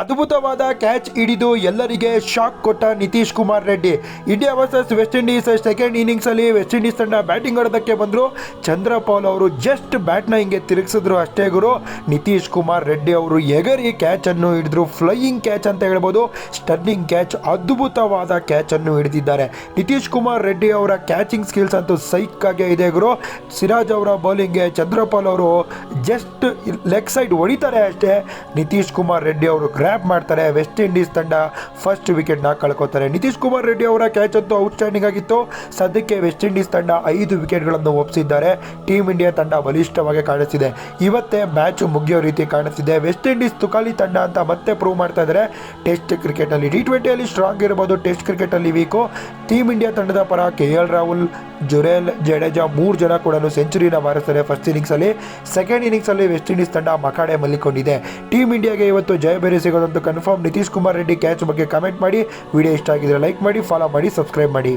ಅದ್ಭುತವಾದ ಕ್ಯಾಚ್ ಹಿಡಿದು ಎಲ್ಲರಿಗೆ ಶಾಕ್ ಕೊಟ್ಟ Nitish Kumar Reddy. India versus West Indies second innings ಅಲ್ಲಿ ವೆಸ್ಟ್ ಇಂಡೀಸ್ ತಂಡ ಬ್ಯಾಟಿಂಗ್ ಆಡೋದಕ್ಕೆ ಬಂದರು. ಚಂದ್ರಪಾಲ್ ಅವರು ಜಸ್ಟ್ ಬ್ಯಾಟ್ನ ಹಿಂಗೆ ತಿರುಗಿಸಿದ್ರು ಅಷ್ಟೇ ಗುರು. ನಿತೀಶ್ ಕುಮಾರ್ ರೆಡ್ಡಿ ಅವರು ಎಗರಿ ಕ್ಯಾಚ್ ಅನ್ನು ಹಿಡಿದ್ರು. ಫ್ಲೈಯಿಂಗ್ ಕ್ಯಾಚ್ ಅಂತ ಹೇಳ್ಬೋದು. ಸ್ಟನ್ನಿಂಗ್ ಕ್ಯಾಚ್ ಅದ್ಭುತವಾದ ಕ್ಯಾಚ್ ಅನ್ನು ಹಿಡಿದಿದ್ದಾರೆ. ನಿತೀಶ್ ಕುಮಾರ್ ರೆಡ್ಡಿ ಅವರ ಕ್ಯಾಚಿಂಗ್ ಸ್ಕಿಲ್ಸ್ ಅಂತೂ ಸೈಕ್ ಆಗೇ ಇದೆ ಗುರು. ಸಿರಾಜ್ ಅವರ ಬೌಲಿಂಗ್ಗೆ ಚಂದ್ರಪಾಲ್ ಅವರು ಜಸ್ಟ್ ಲೆಗ್ ಸೈಡ್ ಹೊಡಿತಾರೆ ಅಷ್ಟೇ. ನಿತೀಶ್ ಕುಮಾರ್ ರೆಡ್ಡಿ ಅವರು ಗ್ರ್ಯಾಪ್ ಮಾಡ್ತಾರೆ. ವೆಸ್ಟ್ ಇಂಡೀಸ್ ತಂಡ ಫಸ್ಟ್ ವಿಕೆಟ್ನ ಕಳ್ಕೊತಾರೆ. ನಿತೀಶ್ ಕುಮಾರ್ ರೆಡ್ಡಿ ಅವರ ಕ್ಯಾಚ್ ಅಂತೂ ಔಟ್ಸ್ಟ್ಯಾಂಡಿಂಗ್ ಆಗಿತ್ತು. ಸದ್ಯಕ್ಕೆ ವೆಸ್ಟ್ ಇಂಡೀಸ್ ತಂಡ ಐದು ವಿಕೆಟ್ಗಳನ್ನು ಒಪ್ಪಿಸಿದ್ದಾರೆ ಟೀಮ್ ಇಂಡಿಯಾ ತಂಡ ಬಲಿಷ್ಠವಾಗಿ ಕಾಣಿಸ್ತಿದೆ. ಇವತ್ತೇ ಮ್ಯಾಚ್ ಮುಗಿಯೋ ರೀತಿ ಕಾಣಿಸ್ತಿದೆ. ವೆಸ್ಟ್ ಇಂಡೀಸ್ ತುಕಾಲಿ ತಂಡ ಅಂತ ಮತ್ತೆ ಪ್ರೂವ್ ಮಾಡ್ತಾ ಇದ್ದಾರೆ ಟೆಸ್ಟ್ ಕ್ರಿಕೆಟ್ನಲ್ಲಿ ಟಿ ಟ್ವೆಂಟಿಯಲ್ಲಿ ಸ್ಟ್ರಾಂಗ್ ಇರ್ಬೋದು. ಟೆಸ್ಟ್ ಕ್ರಿಕೆಟಲ್ಲಿ ವೀಕು ಟೀಮ್ ಇಂಡಿಯಾ ತಂಡದ ಪರ ಕೆ ಎಲ್ ರಾಹುಲ್ ಜುರೇಲ್ ಜಡೇಜಾ ಮೂರು ಜನ ಕೂಡ ಸೆಂಚುರಿನ ಬಾರಿಸ್ತಾರೆ ಫಸ್ಟ್ ಇನ್ನಿಂಗ್ಸಲ್ಲಿ ಸೆಕೆಂಡ್ ಇನ್ನಿಂಗ್ಸಲ್ಲಿ ವೆಸ್ಟ್ ಇಂಡೀಸ್ ತಂಡ ಮಕಾಡೆ ಮಲ್ಲಿಕೊಂಡಿದೆ. ಟೀಮ್ ಇಂಡಿಯಾಗೆ ಇವತ್ತು ಜಯ ಬೇರೆ ಸಿಗೋದಂತೂ ಕನ್ಫರ್ಮ್ ನಿತೀಶ್ ಕುಮಾರ್ ರೆಡ್ಡಿ ಕ್ಯಾಚ್ ಬಗ್ಗೆ ಕಮೆಂಟ್ ಮಾಡಿ. ವಿಡಿಯೋ ಇಷ್ಟ ಆಗಿದ್ರೆ ಲೈಕ್ ಮಾಡಿ ಫಾಲೋ ಮಾಡಿ ಸಬ್ಸ್ಕ್ರೈಬ್ ಮಾಡಿ.